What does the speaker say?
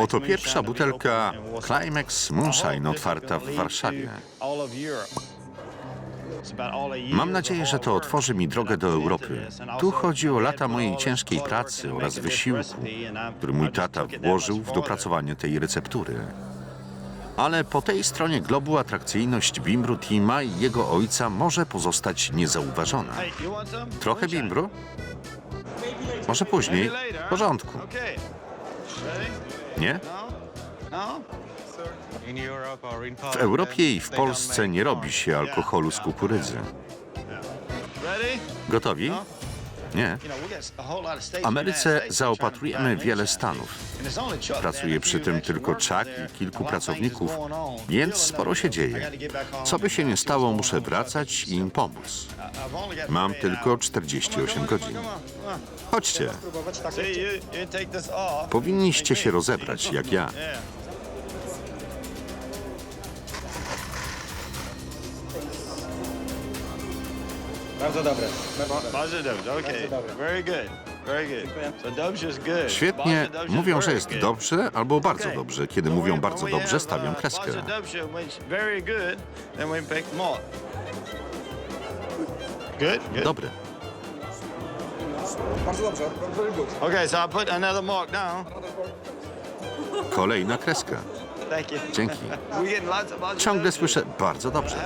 Oto pierwsza butelka Climax Moonshine otwarta w Warszawie. Mam nadzieję, że to otworzy mi drogę do Europy. Tu chodzi o lata mojej ciężkiej pracy oraz wysiłku, który mój tata włożył w dopracowanie tej receptury. Ale po tej stronie globu atrakcyjność Bimbru Tima i jego ojca może pozostać niezauważona. Trochę Bimbru? Może później? W porządku. Nie? W Europie i w Polsce nie robi się alkoholu z kukurydzy. Gotowi? Nie. W Ameryce zaopatrujemy wiele stanów. Pracuje przy tym tylko Chuck i kilku pracowników, więc sporo się dzieje. Co by się nie stało, muszę wracać i im pomóc. Mam tylko 48 godzin. Chodźcie, powinniście się rozebrać jak ja. Bardzo dobre. Bardzo dobrze, okej. Very good. Very good. So dobrze is good. Świetnie, Bardzo dobrze, mówią, że very jest good. dobrze albo bardzo Okay. dobrze. Kiedy mówią bardzo when we dobrze, have, stawiam uh, kreskę. Bardzo dobrze, which very good, then we pick more. Good, good. Dobry. Bardzo dobrze. Very good. Okay, so I put another mark down. Kolejna kreska. Thank you. Dzięki. We getting lots of bardzo Ciągle słyszę bardzo dobrze.